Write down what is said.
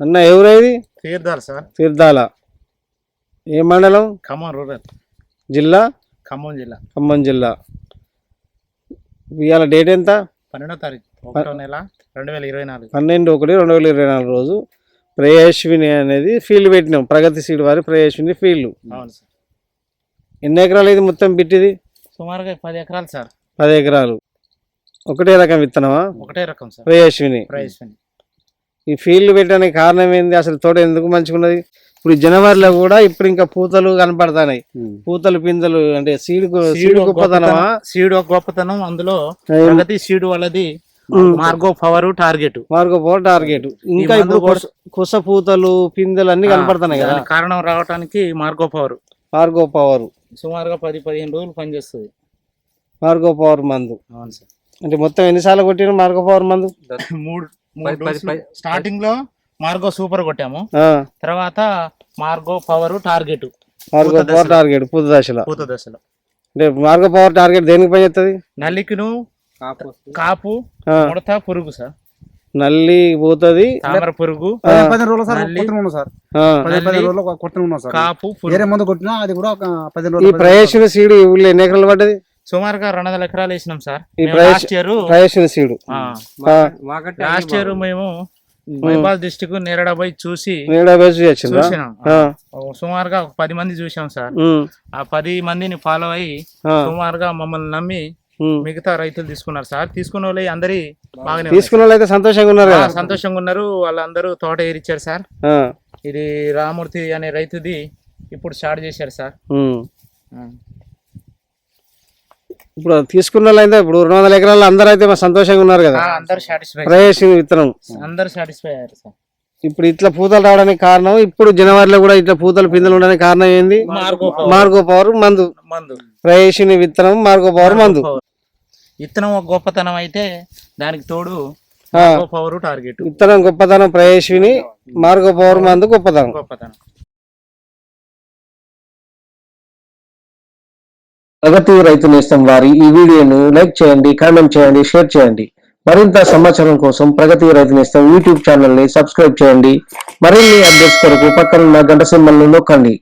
అన్న ఎవరేది? తీర్థాలు సార్. తీర్థాల. ఏ మండలం? ఖమ్మం రూరల్. జిల్లా? ఖమ్మం జిల్లా. ఖమ్మం జిల్లా. ఇవాళ డేట్ ఎంత? పన్నెండో తారీఖు ఒకటో నెల రెండు వేల ఇరవై నాలుగు. పన్నెండు ఒకటి రెండు వేల ఇరవై నాలుగు రోజు ప్రయేశ్విని అనేది ఫీల్డ్ పెట్టినాం. ప్రగతి సీడ్ వారి ప్రయేశ్విని ఫీల్డ్. అవును సార్. ఎన్ని ఎకరాలు ఇది మొత్తం పెట్టింది? సుమారుగా పది ఎకరాలు సార్. పది ఎకరాలు. ఒకటే రకం విత్తనమా? ఒకటే రకం సార్. ప్రయేశ్విని ప్రైస్ ఈ ఫీల్డ్ పెట్టడానికి కారణం ఏంది? అసలు తోట ఎందుకు మంచిగున్నది? ఇప్పుడు జనవరిలో కూడా ఇప్పుడు ఇంకా పూతలు కనపడతాయి పూతలు పిందలు అంటే సీడ్ సీడ్ గొప్పతనమా? సీడ్ గొప్పతనం. అందులో సీడ్ వాళ్ళది Margo power target. Margo power target. ఇంకా ఇప్పుడు కుస- పూతలు పిందెలు అన్ని కనపడుతున్నాయి కదా? కారణం రావడానికి మార్గో పవర్. మార్గో పవర్. సుమారుగా పది పదిహేను రోజులు పనిచేస్తుంది. మార్గో పవర్ మందు. అవును సార్. అంటే మొత్తం ఎన్నిసార్లు కొట్టిన మార్గో పవర్ మందు? మూడు స్టార్టింగ్లో మార్గో సూపర్ కొట్టాము. ఆ, తర్వాత Margo power target Margo power. Target పూత దశలో. పూత దశలో. అంటే మార్గో పవర్ టార్గెట్ దేనికి పని చేస్తుంది నల్లికిను కాపు. ముడత పురుగు సార్. నల్లి పోతుంది. తామర పురుగు పదిహేను రోజులు సార్ ఉన్నాం సార్. పదిహేను. పదిహేను రోజులు ఉన్నాం సార్. కాపు వేరే మందు కొట్టినా అది కూడా ఒక పదిహేను ఈ రోజులు సీడ్ ఈ ఊళ్ళో ఎన్ని ఎకరాలు పడ్డది? సుమారుగా రెండు వందల ఎకరాలు వేసినాం sir. Last year seed. Last year మేము మైబాల్ డిస్టిక్ నేరడ పోయి చూసి చూసినాం. సుమారుగా ఒక పది మంది చూసాం సార్. ఆ పది మందిని ఫాలో అయ్యి సుమారుగా మమ్మల్ని నమ్మి. మిగతా రైతులు తీసుకున్నారు సార్. తీసుకున్న వాళ్ళు అందరి బాగానే ఉన్నాయి. తీసుకున్న వాళ్ళు అయితే సంతోషంగా ఉన్నారు సంతోషంగా ఉన్నారు. వాళ్ళందరూ తోట ఏరిచ్చారు సార్. ఇది రామూర్తి అనే రైతుది ఇప్పుడు స్టార్ట్ చేశారు సార్. ఇప్పుడు తీసుకున్న వాళ్ళు అయితే ఇప్పుడు రెండు వందల ఎకరాలు అందరూ అయితే సంతోషంగా ఉన్నారు కదా. ఆ, అందరూ సాటిస్ఫై విత్తనం. అందరూ సాటిస్ఫై అయ్యారు సార్. ఇప్పుడు ఇట్లా పూతలు రావడానికి కారణం ఇప్పుడు జనవరిలో కూడా ఇట్లా పూతలు పిందెలు ఉండడానికి కారణం ఏంది? Margo power. మందు. మందు. ప్రయేశిని విత్తనం మార్గో పవర్ మందు. పవర్. ఇత్తనం ఒక గొప్పతనం అయితే దానికి తోడు పవర్ టార్గెట్. విత్తనం గొప్పతనం ప్రయేశిని మార్గో పవర్ మందు గొప్పతనం. గొప్పతనం. ప్రగతి రైతు నేస్తం వారి ఈ వీడియోను లైక్ చేయండి కామెంట్ చేయండి షేర్ చేయండి. మరింత సమాచారం కోసం ప్రగతి రైతు నేస్తం యూట్యూబ్ ఛానల్ని సబ్స్క్రైబ్ చేయండి. మరిన్ని అప్డేట్స్ కొరకు పక్కన గంట సింబల్ను నొక్కండి.